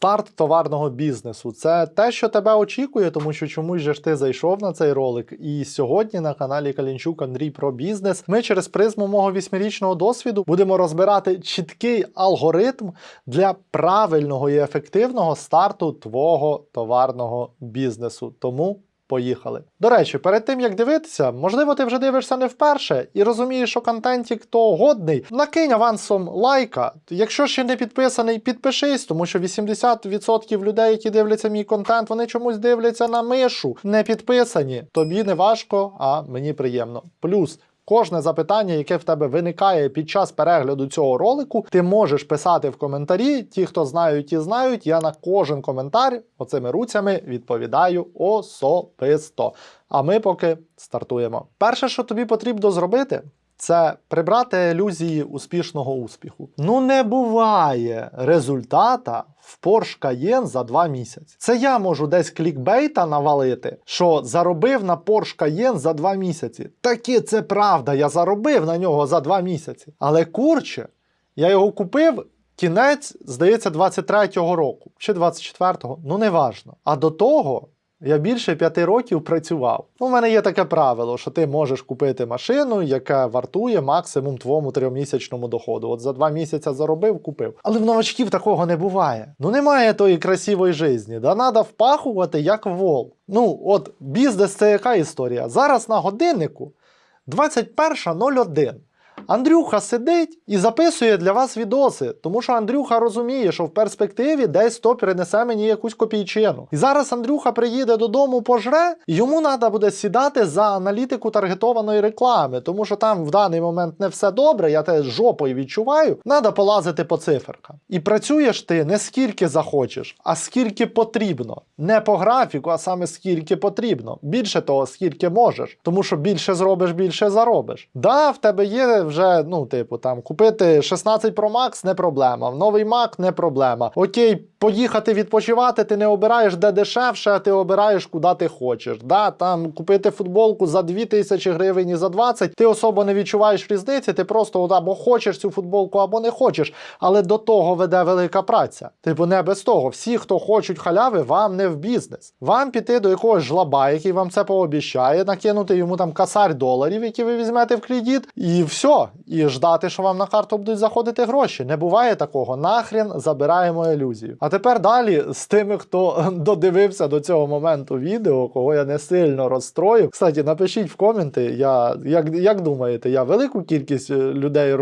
старт товарного бізнесу. Це те, що тебе очікує, тому що чомусь же ж ти зайшов на цей ролик. І сьогодні на каналі Калінчук Андрій про бізнес. Ми через призму мого вісьмирічного досвіду будемо розбирати чіткий алгоритм для правильного і ефективного старту твого товарного бізнесу. Тому. Поїхали. До речі, перед тим як дивитися, можливо, ти вже дивишся не вперше і розумієш, що контентік то годний. Накинь авансом лайка. Якщо ще не підписаний, підпишись, тому що 80% людей, які дивляться мій контент, вони чомусь дивляться на мишу, не підписані. Тобі не важко, а мені приємно. Плюс. Кожне запитання, яке в тебе виникає під час перегляду цього ролику, ти можеш писати в коментарі. Ті, хто знають, ті знають. Я на кожен коментар оцими руцями відповідаю особисто. А ми поки стартуємо. Перше, що тобі потрібно зробити, це прибрати ілюзії успішного успіху. Ну не буває результата в Porsche Cayenne за два місяці. Це я можу десь клікбейта навалити, що заробив на Porsche Cayenne за два місяці. Таки це правда, я заробив на нього за два місяці. Але курче, я його купив. Кінець, здається, 23-го року чи 24-го, ну неважно. А до того я більше п'яти років працював. У мене є таке правило, що ти можеш купити машину, яка вартує максимум твоєму трьохмісячному доходу. От за два місяці заробив, купив. Але в новачків такого не буває. Ну немає тої красивої житті. Да треба впахувати як вол. Ну, от бізнес це яка історія? Зараз на годиннику 21.01. Андрюха сидить і записує для вас відоси, тому що Андрюха розуміє, що в перспективі десь то принесе мені якусь копійчину. І зараз Андрюха приїде додому, пожре, і йому треба буде сідати за аналітику таргетованої реклами, тому що там в даний момент не все добре, я те жопою відчуваю. Треба полазити по циферкам. І працюєш ти не скільки захочеш, а скільки потрібно. Не по графіку, а саме скільки потрібно. Більше того, скільки можеш. Тому що більше зробиш, більше заробиш. Да, в тебе є вже, ну, типу, там купити 16 Pro Max не проблема, новий Mac не проблема. Окей, поїхати відпочивати, ти не обираєш де дешевше, а ти обираєш куди ти хочеш. Да, там купити футболку за 2000 гривень і за 20, ти особо не відчуваєш різниці, ти просто от або хочеш цю футболку, або не хочеш. Але до того веде велика праця. Типу, не без того. Всі, хто хочуть халяви, вам не в бізнес. Вам піти до якогось жлаба, який вам це пообіщає, накинути йому там касарь доларів, які ви візьмете в кредит, і все. І ждати, що вам на карту будуть заходити гроші. Не буває такого. Нахрен забираємо ілюзію. А тепер далі з тими, хто додивився до цього моменту відео, кого я не сильно розстроїв. Кстати, напишіть в коменти, я, як, як думаєте, я велику кількість е, людей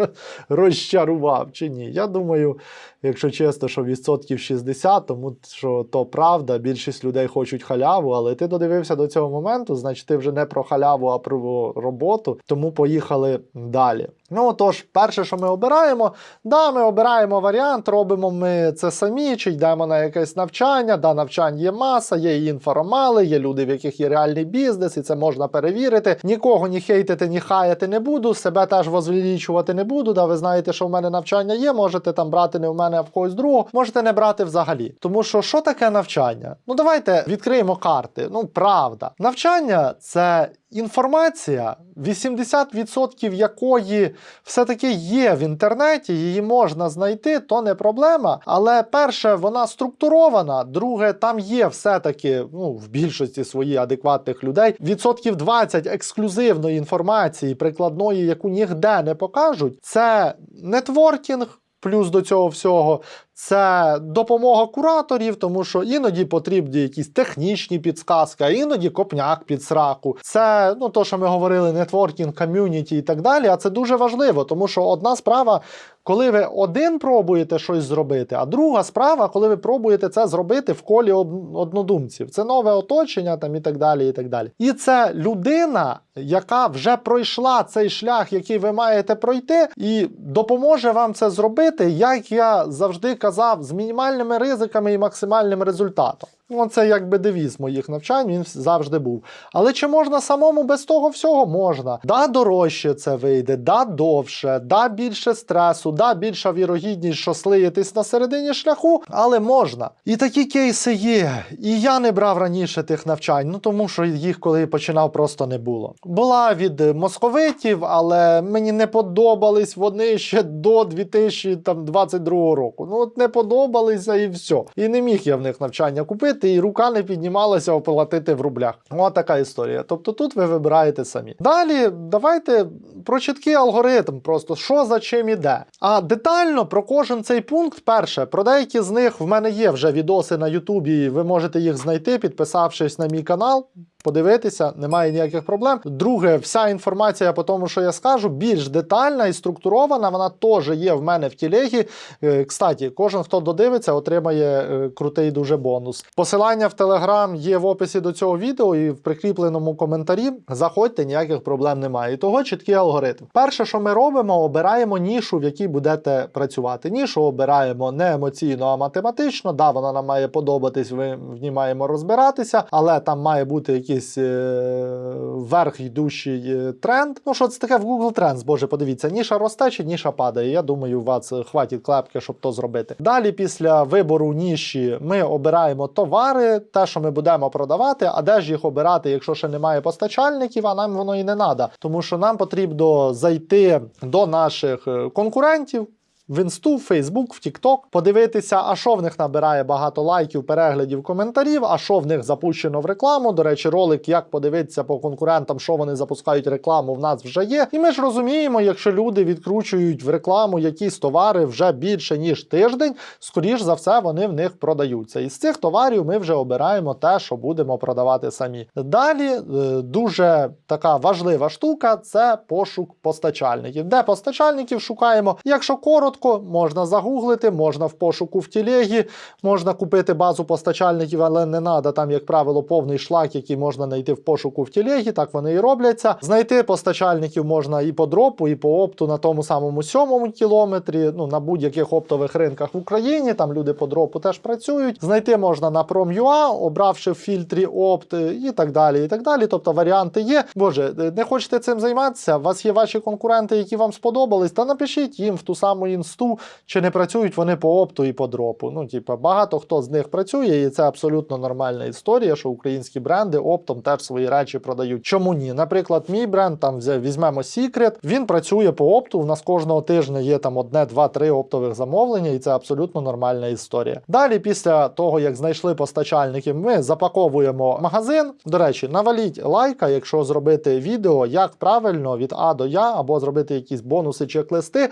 розчарував чи ні? Я думаю, якщо чесно, що відсотків 60, тому що то правда, більшість людей хочуть халяву, але ти додивився до цього моменту, значить ти вже не про халяву, а про роботу. Тому поїхали далі. Ну тож, перше, що ми обираємо, да, ми обираємо варіант, робимо ми це самі, чи йдемо на якесь навчання. Да, навчань є маса, є і інформали, є люди, в яких є реальний бізнес, і це можна перевірити. Нікого ні хейтити, ні хаяти не буду, себе теж возвеличувати не буду. Да, ви знаєте, що в мене навчання є, можете там брати не в мене, а в когось другого, можете не брати взагалі. Тому що що таке навчання? Ну давайте відкриємо карти. Ну, правда, навчання це. Інформація, 80% якої все-таки є в інтернеті, її можна знайти, то не проблема. Але перше, вона структурована. Друге, там є все-таки ну, в більшості своїх адекватних людей відсотків 20 ексклюзивної інформації, прикладної, яку ніде не покажуть. Це нетворкінг. Плюс до цього всього це допомога кураторів, тому що іноді потрібні якісь технічні підсказки, а іноді копняк під сраку. Це ну то, що ми говорили, нетворкінг, ком'юніті і так далі. А це дуже важливо, тому що одна справа, коли ви один пробуєте щось зробити, а друга справа, коли ви пробуєте це зробити в колі однодумців. Це нове оточення там і так далі. І так далі. І це людина, яка вже пройшла цей шлях, який ви маєте пройти, і допоможе вам це зробити, як я завжди казав, з мінімальними ризиками і максимальним результатом. Ну, це якби девіз моїх навчань, він завжди був. Але чи можна самому без того всього? Можна. Да, дорожче це вийде, да, довше, да, більше стресу, да, більша вірогідність, що слиєтесь на середині шляху, але можна. І такі кейси є. І я не брав раніше тих навчань, ну тому що їх, коли починав, просто не було. Була від московитів, але мені не подобались вони ще до 2022 року. Ну от не подобалися і все. І не міг я в них навчання купити, і рука не піднімалася оплатити в рублях. Ось така історія. Тобто тут ви вибираєте самі. Далі давайте про чіткий алгоритм, просто що за чим іде. А детально про кожен цей пункт, перше, про деякі з них в мене є вже відоси на Ютубі. Ви можете їх знайти, підписавшись на мій канал. Подивитися, немає ніяких проблем. Друге, вся інформація по тому, що я скажу, більш детальна і структурована. Вона теж є в мене в тілегі. Е, Кстати, кожен, хто додивиться, отримає е, крутий дуже бонус. Посилання в Телеграм є в описі до цього відео і в прикріпленому коментарі. Заходьте, ніяких проблем немає. Того чіткий алгоритм. Перше, що ми робимо, обираємо нішу, в якій будете працювати. Нішу обираємо не емоційно, а математично. Да, вона нам має подобатись, в ній маємо розбиратися, але там має бути якийсь е, вверх йдущий е, тренд. Ну, що це таке в Google Trends, боже, подивіться, ніша росте чи ніша падає. Я думаю, у вас е, хватить клепки, щоб то зробити. Далі, після вибору ніші, ми обираємо товари, те, що ми будемо продавати, а де ж їх обирати, якщо ще немає постачальників, а нам воно і не треба. Тому що нам потрібно зайти до наших е, конкурентів. В інсту, в Фейсбук, в Тікток, подивитися, а що в них набирає багато лайків, переглядів, коментарів, а що в них запущено в рекламу. До речі, ролик, як подивитися по конкурентам, що вони запускають рекламу, в нас вже є. І ми ж розуміємо, якщо люди відкручують в рекламу якісь товари вже більше ніж тиждень, скоріш за все вони в них продаються. Із цих товарів ми вже обираємо те, що будемо продавати самі. Далі е, дуже така важлива штука це пошук постачальників. Де постачальників шукаємо? Якщо коротко, можна загуглити, можна в пошуку в тілегі, можна купити базу постачальників, але не треба там, як правило, повний шлак, який можна знайти в пошуку в тілегі. Так вони і робляться. Знайти постачальників можна і по дропу, і по опту на тому самому сьомому кілометрі. Ну на будь-яких оптових ринках в Україні. Там люди по дропу теж працюють. Знайти можна на Prom.ua, обравши в фільтрі опт і так далі. І так далі. Тобто варіанти є. Боже, не хочете цим займатися? У вас є ваші конкуренти, які вам сподобались, та напишіть їм в ту саму інсту, чи не працюють вони по опту і по дропу. Ну, типа, багато хто з них працює, і це абсолютно нормальна історія, що українські бренди оптом теж свої речі продають. Чому ні? Наприклад, мій бренд там візьмемо Secret, він працює по опту. У нас кожного тижня є там одне, два, три оптових замовлення, і це абсолютно нормальна історія. Далі, після того, як знайшли постачальників, ми запаковуємо магазин. До речі, наваліть лайка, якщо зробити відео, як правильно від А до Я, або зробити якісь бонуси чи листи,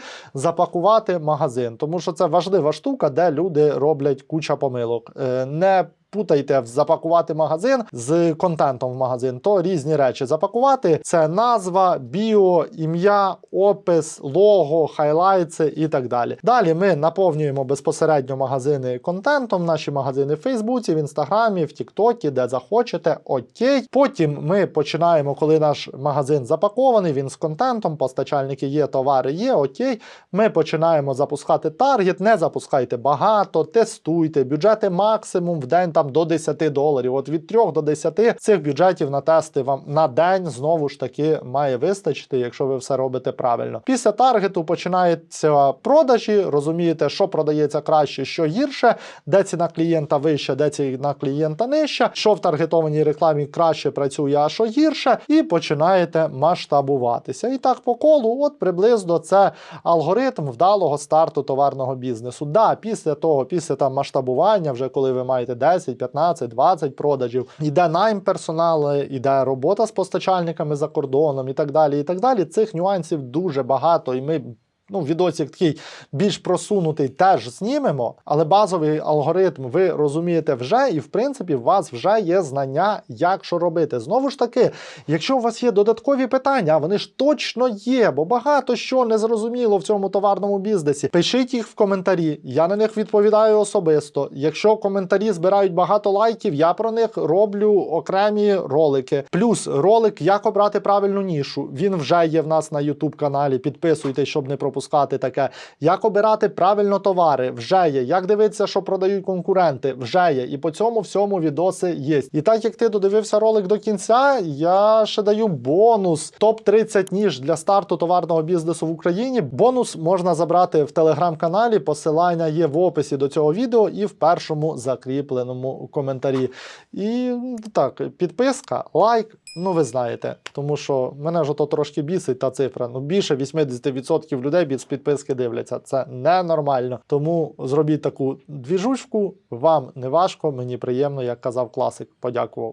запакувати магазин. Тому що це важлива штука, де люди роблять куча помилок. Е, Не Путайте в запакувати магазин з контентом в магазин, то різні речі. Запакувати це назва, біо, ім'я, опис, лого, хайлайтси і так далі. Далі ми наповнюємо безпосередньо магазини контентом, наші магазини в Фейсбуці, в Інстаграмі, в Тіктокі, де захочете. Окей. Потім ми починаємо, коли наш магазин запакований, він з контентом, постачальники є, товари є. Окей. Ми починаємо запускати таргет. Не запускайте багато, тестуйте, бюджети максимум в день там до 10 доларів. От від 3 до 10 цих бюджетів на тести вам на день знову ж таки має вистачити, якщо ви все робите правильно. Після таргету починаються продажі, розумієте, що продається краще, що гірше, де ціна клієнта вища, де ціна клієнта нижча, що в таргетованій рекламі краще працює, а що гірше, і починаєте масштабуватися. І так по колу, от приблизно це алгоритм вдалого старту товарного бізнесу. Да, після того, після там масштабування, вже коли ви маєте 10, 15, 20 продажів, іде найм персоналу, іде робота з постачальниками за кордоном і так далі. І так далі. Цих нюансів дуже багато, і ми. Ну, відосик такий більш просунутий теж знімемо, але базовий алгоритм ви розумієте вже, і в принципі у вас вже є знання, як що робити. Знову ж таки, якщо у вас є додаткові питання, вони ж точно є, бо багато що не зрозуміло в цьому товарному бізнесі. Пишіть їх в коментарі, я на них відповідаю особисто. Якщо коментарі збирають багато лайків, я про них роблю окремі ролики. Плюс ролик, як обрати правильну нішу. Він вже є в нас на YouTube каналі. Підписуйтесь, щоб не пропустити пропускати таке. Як обирати правильно товари, вже є. Як дивитися, що продають конкуренти, вже є. І по цьому всьому відоси є. І так як ти додивився ролик до кінця, я ще даю бонус топ 30 ніж для старту товарного бізнесу в Україні. Бонус можна забрати в телеграм-каналі. Посилання є в описі до цього відео і в першому закріпленому коментарі. І так, підписка, лайк. Ну, ви знаєте, тому що мене ж то трошки бісить та цифра. Ну, більше 80% людей без підписки дивляться. Це ненормально. Тому зробіть таку двіжучку. Вам не важко, мені приємно, як казав класик. Подякував.